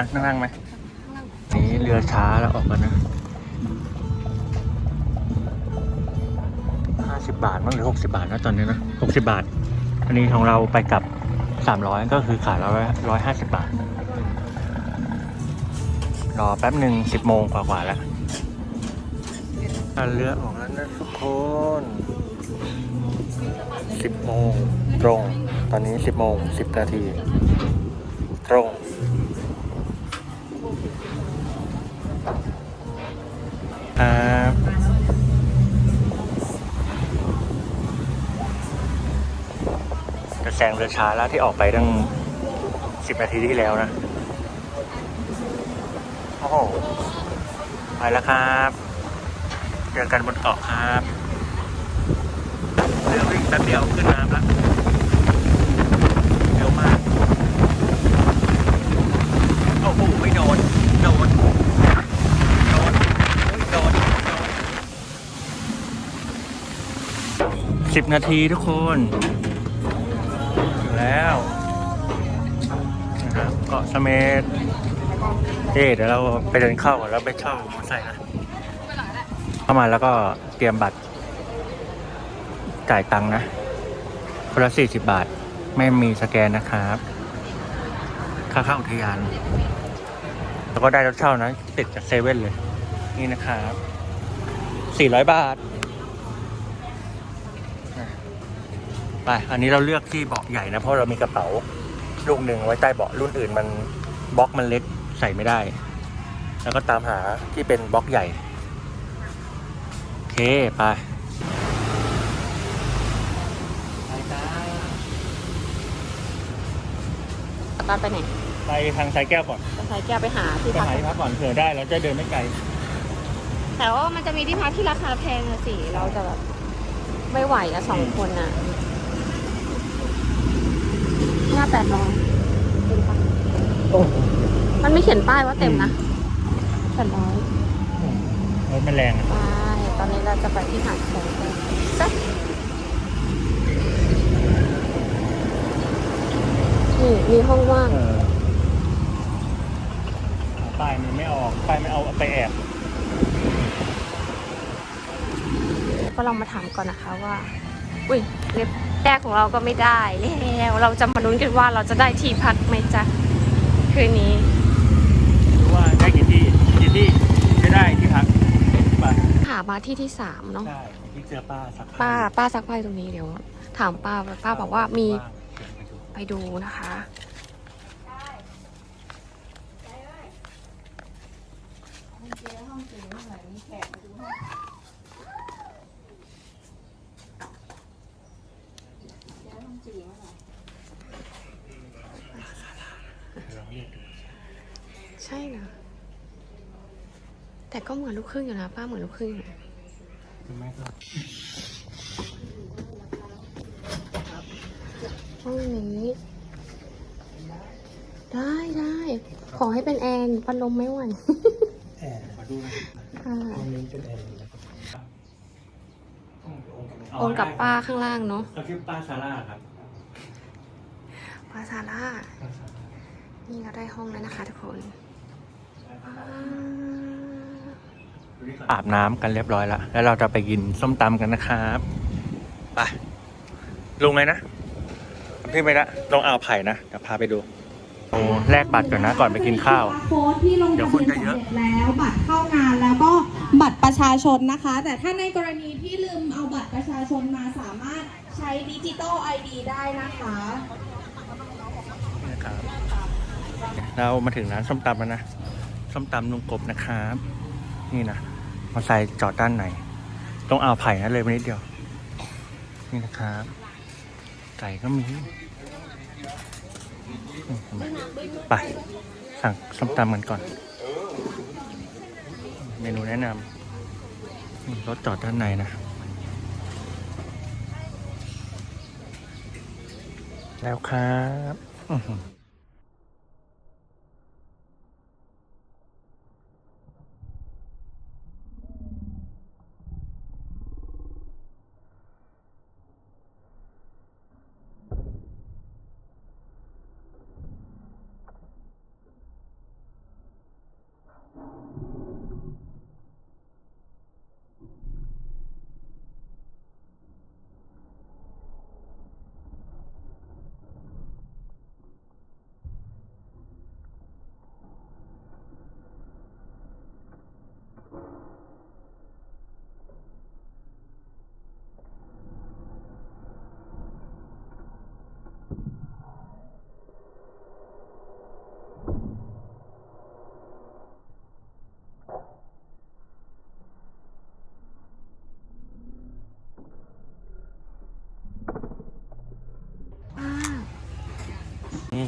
นะนั่งนั่งไหมนี่เรือช้าแล้วออกกันนะห้าสิบบาทมั้งหรือหกสิบาทนะตอนนี้นะหกสิบาท อันนี้ของเราไปกลับสามร้อยก็คือขาดร้อยร้อยห้าสิบบาท รอแป๊บหนึ่งสิบโมงกว่าๆแล้วอะเรือออกแล้วนะทุกคนสิบโมงตรง ตอนนี้สิบโมงสิบนาทีตรง ซงเรือช้าแล้วที่ออกไปตั้งสิบนาทีที่แล้วนะ โอ้โห ไปแล้วครับเจอกันบนเกาะครับเรือวิ่งแป๊บเดียวขึ้นน้ำแล้วเร็วมาก โอ้โห ไม่โดน โดน โดนอุ๊ยโดนสิบนาทีทุกคน แล้วนะครับเกาะเสม็ดเอ๊เดี๋ยวเราไปเดินเข้าก่อนแล้วไปเช่ามอเตอร์ไซค์นะเข้ามาแล้วก็เตรียมบัตร จ่ายตังค์นะคนละสี่สิบบาท ไม่มีสแกนนะครับ ค่าเข้าอุทยาน แล้วก็ได้รถเช่านะ ติดจากเซเว่นเลย นี่นะครับสี่ร้อยบาทอะ ไปอันนี้เราเลือกที่เบาะใหญ่นะเพราะเรามีกระเป๋าลูกหนึ่งไว้ใต้เบาะรุ่นอื่นมันบล็อกมันเล็กใส่ไม่ได้ แล้วก็ตามหาที่เป็นบล็อกใหญ่ โอเค ไปไปจ้าตอนไปไหน ไปทางสายแก้วก่อนจะใช้แก้วไปหาที่ไปพักหาที่พักก่อนเผื่อได้แล้วจะเดินไม่ไกล แต่ว่ามันจะมีที่พักที่ราคาแพงอะสิ เราจะแบบไม่ไหวอะสองคนอะ หน้าแปดร้อยโอ้มันไม่เขียนป้ายว่าเต็มนะแปดร้อยรถมันแรงอะไปตอนนี้เราจะไปที่หาดแสงกันสักนี่มีห้องว่าง เออป้ายมันไม่ออกป้ายไม่เอาเอาไปแอบก็ลองมาถามก่อนนะคะว่า อุ้ย เล็บแรกของเราก็ไม่ได้แล้วเราจะมาลุ้นกันว่าเราจะได้ที่พักไหมจ๊ะคืนนี้รู้ว่าได้กี่ที่กี่ที่จะได้ที่พักไปหามาที่ที่สามเนาะใช่ที่เจอป้าสักป้าป้าซักผ้าอยู่ตรงนี้เดี๋ยว ถามป้าป้าบอกว่ามีว่างเดี๋ยวไปดูไปดูนะคะ ลองเรียกดู ใช่นะ แต่ก็เหมือนลูกครึ่งอยู่นะป้าเหมือนลูกครึ่งอยู่นะคุณแม่ก็ห้องนี้ได้ได้ ขอให้เป็นแอนพัดลมไม่ไหวแอบมาดูนะค่ะตรงนี้เป็นแอร์นะครับโอนกับป้าข้างล่างเนาะเขาชื่อป้าซาร่าครับป้าซาร่านี่เราได้ห้องแล้วนะคะทุกคนอ่า อาบน้ำกันเรียบร้อยแล้ว แล้วเราจะไปกินส้มตำกันนะครับไปลงเลยนะพี่ไม่ละลงอ่าวไผ่นะเดี๋ยวพาไปดูโอ้แลกบัตรก่อนนะก่อนไปกินข้าวโค้ดที่ลงเดี๋ยวทะคเบีนยนจะเยอะสำเร็จแล้วบัตรเข้างานแล้วก็บัตรประชาชนนะคะ แต่ถ้าในกรณีที่ลืมเอาบัตรประชาชนมาสามารถใช้ดิจิตอลไอดีได้นะคะนะครับเรามาถึงร้านส้มตำแล้วนะส้มตำลุงกบนะครับ นี่นะมอเตอร์ไซค์จอดด้านไหน ตรงอ่าวไผ่นะเลยไปนิดเดียว นี่นะครับไก่ก็มีไปสั่งส้มตำกันก่อน เมนูแนะนำรถจอดด้านในนะ แล้วครับ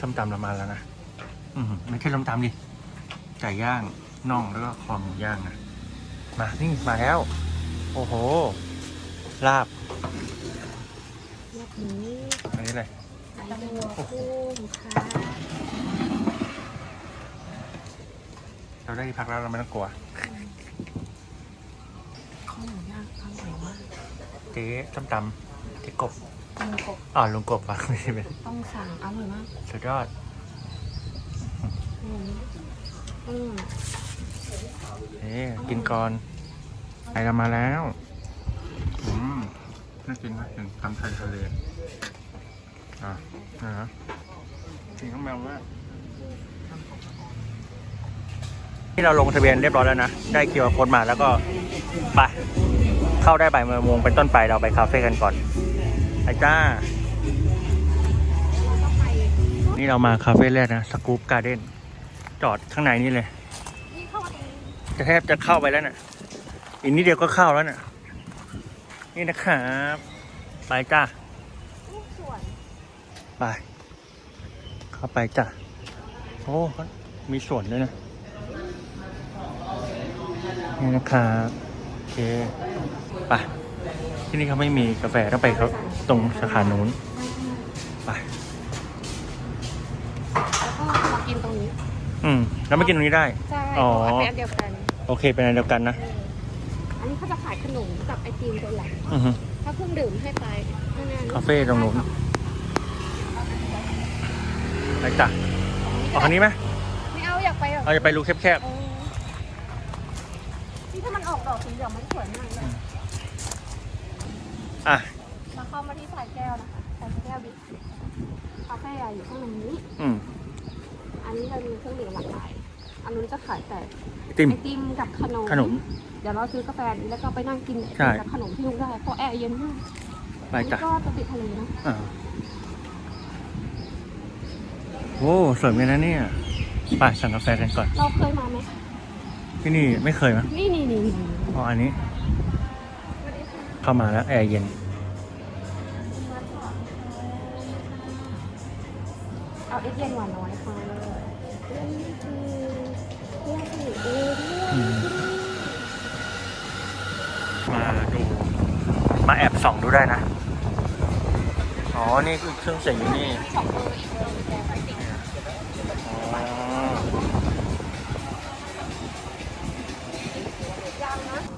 ส้มตำเรามาแล้วนะอืมไม่ใช่ส้มตำดิไก่ย่างน่องแล้วก็คอหมูย่างนะมานี่มาแล้ว โอ้โห ลาบเรียบนี้อันนี้เลยไอบัวกุ้งค่ะเราได้ที่พักแล้วเราไม่ต้องกลัวข้าวหมูย่างอร่อยมากเจ๊ส้มตำเจ๊กบ ลุงกบอ๋อลุงกบฟังไม่ใช่เป็นต้องสั่งอร่อยมากสุดยอดอืมอืมเอ๊กินก่อนไปเรามาแล้วอืมน่ากินมากถึงตำไทยทะเลอะนะฮะกินข้าวแมวว่าที่เราลงทะเบียนเรียบร้อยแล้วนะ ได้คิวอาร์โค้ดมาแล้วก็ไปเข้าได้บ่ายโมงเป็นต้นไปเราไปคาเฟ่กันก่อน ไปจ้า นี่เรามาคาเฟ่แรกนะสกู๊ปการ์เด้นจอดข้างในนี่เลยนี่เข้ามาตรงนี้จะแทบจะเข้าไปแล้วน่ะ อีกนิดเดียวก็เข้าแล้วน่ะ นี่นะครับ ไปจ้าลูกสวนไป เข้าไปจ้ะโอ้เขามีสวนด้วยนะ นี่นะครับ โอเค ไป ที่นี่เขาไม่มีกาแฟต้องไปเขาตรงสาขานู้นไปแล้วก็มากินตรงนี้อืมแล้วไม่กินตรงนี้ได้ ใช่อ๋อ เพราะว่าเป็นอันเดียวกันโอเคเป็นอันเดียวกันนะอันนี้เขาจะขายขนมกับไอติมตัวหลังอือฮึ ถ้าเครื่องดื่มให้ไปข้างหน้คาเฟ่ตรงนู้น ไปจ้ะออกคันนี้ไหมไม่เอาอยากไปแบบเราจะไปรูแคบเออนี่ถ้ามันออกดอกสีเหลืองมันสวยมากเลยๆ อะมาเข้ามาที่สายแก้วนะคะสายแก้วบิ๊กคาเฟ่อะอยู่ข้างในนี้ อืมอันนี้เรามีเครื่องดื่มหลากหลาย อันนู้นจะขายแต่ติมไอติมกับขนม ขนม เดี๋ยวเราซื้อกาแฟนี้แล้วก็ไปนั่งกินไอใช่ติมกับขนมที่นู่นได้เพราะแอร์เย็นมากไปอันนี้จ้ะก็จะติดทะเลนะอ่าโอ้สวยเหมือนกันนะเนี่ยไปสั่งกาแฟกันก่อน เราเคยมาไหมที่นี่ไม่เคยมั้ยนี่นี่นี่นี่เพราะอันนี้ เข้ามาแล้วแอร์เย็น เอาเอสเย็นหวานน้อยค่ะอืมมาดู มาแอบส่องดูได้นะ อ๋อ นี่คือเครื่องเสียงอยู่นี่สองเบอร์อีกเบอร์แกพลาสติกอ๋อ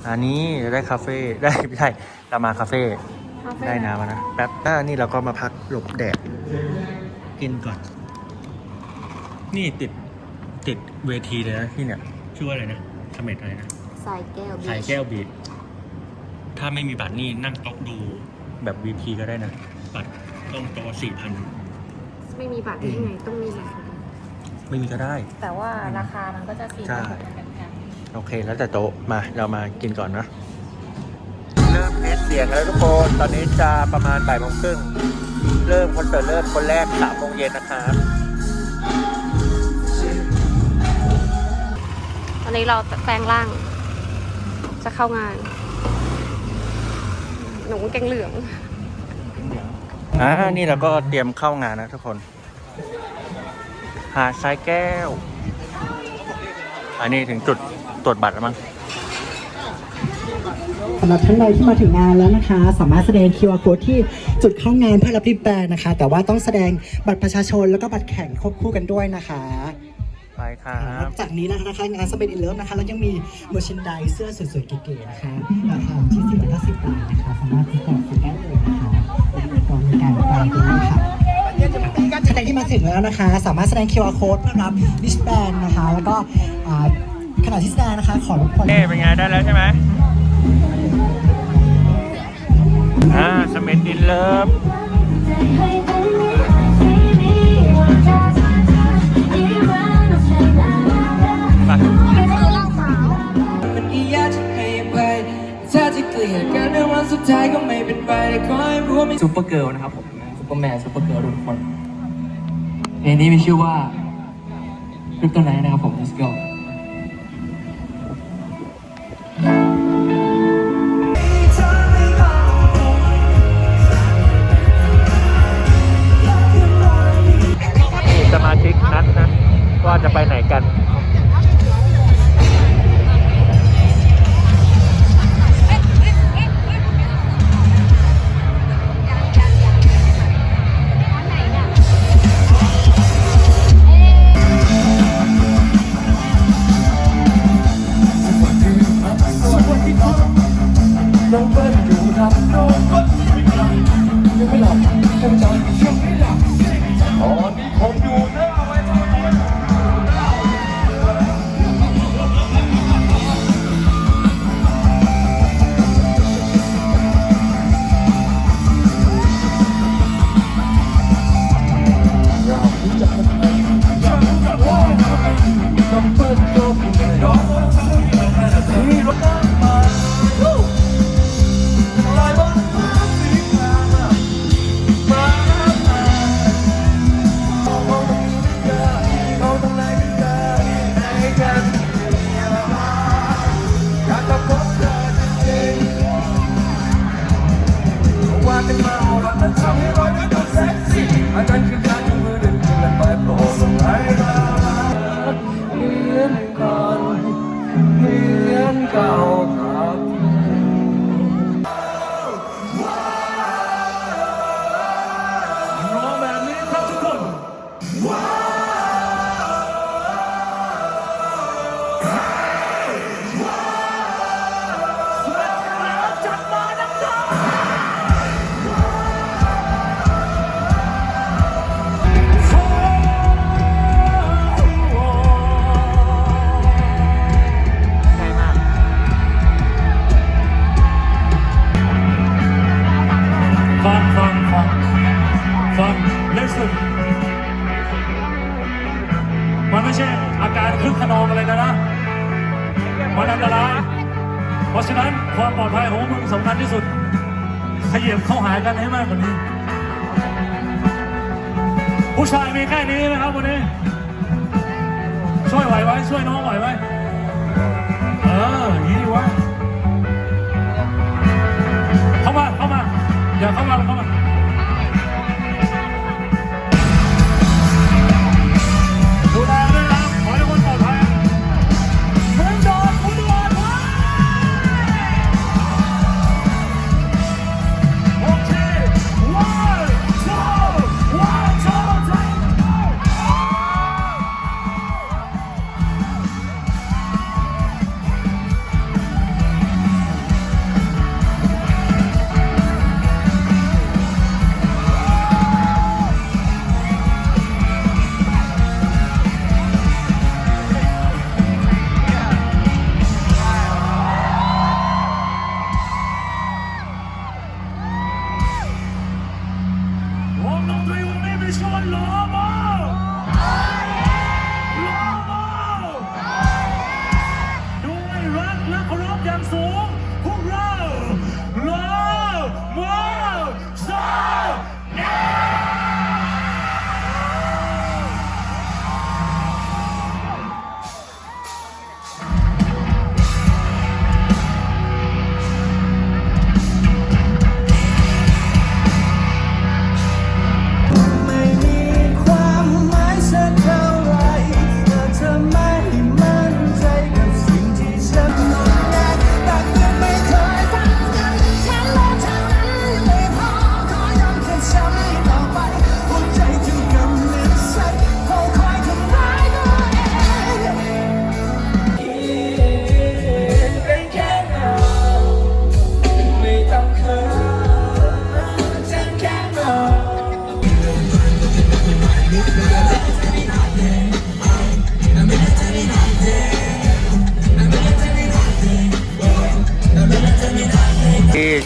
อันนี้จะได้คาเฟ่ได้ไม่ใช่เรามาคาเฟ่คาเฟ่ได้น้ำมานะแป๊บอ่านี่เราก็มาพักหลบแดดกินก่อน นี่ติดติดเวทีเลยนะที่เนี่ยชื่อว่าอะไรนะเสม็ดอะไรนะสายแก้วสายแก้วบีดถ้าไม่มีบัตรนี่นั่งโต๊ะดูแบบ VP ก็ได้นะ บัตรต้องโต๊ะสี่พันไม่มีบัตรได้ยังไงต้องมีบัตรไม่มีก็ได้ แต่ว่าราคามันก็จะสี่ใช่พัน โอเคแล้วแต่โต๊ะมาเรามากินก่อนนะเริ่มเทสเสียงแล้วทุกคนตอนนี้จะประมาณบ่ายโมงครึ่งเริ่มคอนเสิร์ตเริ่มคนแรกสามโมงเย็นนะครับตอนนี้เราแปลงร่าง จะเข้างาน หนูแกงเหลืองอ่านี่เราก็เตรียมเข้างานนะทุกคน หาดทรายแก้ว อันนี้ถึงจุด ตรวจบัตรแล้วมั้งสำหรับท่านใดที่มาถึงงานแล้วนะคะ สามารถแสดง QR code ที่จุดเข้างานเพื่อรับริบแบนนะคะ แต่ว่าต้องแสดงบัตรประชาชนแล้วก็บัตรแข่งควบคู่กันด้วยนะคะไปครับจากนี้นะคะงานสเปนอินเลิฟนะคะแล้วยังมีเมอร์ชินไดเสื้อสวยๆเก๋ๆนะคะราคาที่490บาทนะคะสามารถติดต่อซื้อได้เลยนะคะเป็นอุปกรณ์ในการแปลงตัวนี้ค่ะท่านใดที่มาถึงแล้วนะคะ สามารถแสดง QR code เพื่อรับริชแบนนะคะ แล้วก็อ่า ขณะที่แสดงนะคะ ขอรบกวนเอ๊เป็นไงได้แล้วใช่ไหมอ่าสเมนดินเลิฟไปมันก็ยากจะให้อภัยถ้าจะเกลียดกันในวันสุดท้ายก็ไม่เป็นไรแต่ขอให้รู้ว่าไม่ซูเปอร์เกิร์ลนะครับผมซูเปอร์แมนซูเปอร์เกิร์ลทุกคนเพลงนี้มีชื่อว่าคริปโตไนท์นะครับผม let's go จะไปไหนกัน 感觉。 ผู้ชายมีแค่นี้นะครับวันนี้ ช่วยไหวไว้ช่วยน้องไหวไว้เอออย่างนี้วะเข้ามาเข้ามาอย่าเข้ามาเข้ามา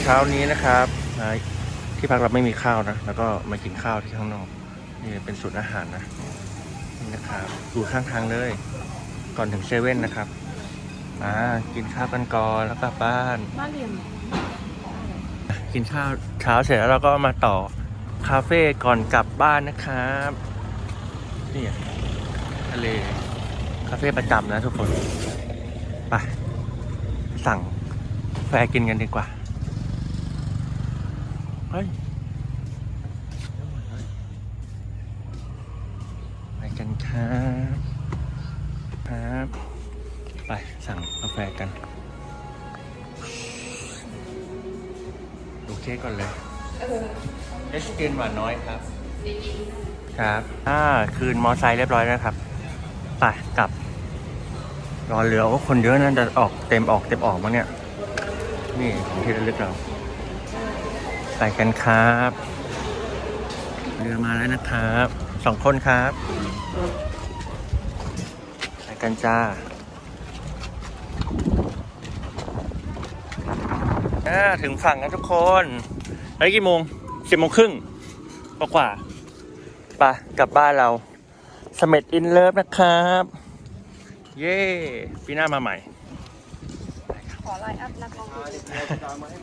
เช้านี้นะครับที่พักเราไม่มีข้าวนะ แล้วก็มากินข้าวที่ข้างนอกนี่เป็นศูนย์อาหารนะนี่นะครับดูข้างทางเลย ก่อนถึงเซเว่นนะครับมากินข้าวกันก่อนแล้วกลับบ้านบ้านเรียนกินข้าวเช้าเสร็จแล้วเราก็มาต่อคาเฟ่ก่อนกลับบ้านนะครับนี่ทะเลคาเฟ่ประจำนะทุกคนไปสั่งแฟกินกันดีกว่า ไปกันครับครับ ไปสั่งกาแฟกัน ดูเค้กก่อนเลยเอสกินหวานน้อยครับ ครับอ่าคืนมอไซค์เรียบร้อยแล้วครับ ไปกลับ รอเหลือว่าคนเยอะนั่นจะออกเต็มออกเต็มออกมั้งเนี่ย นี่ของที่ระลึกเรา ไปกันครับ เรือมาแล้วนะครับสองคนครับไปกันจ้าถึงฝั่งแล้วทุกคนเฮ้กี่โมงสิบโมงครึ่งกว่าๆไปกลับบ้านเราสเม็ดอินเลิฟนะครับ เย้ปีหน้ามาใหม่ ขอไลน์อัพนักร้อง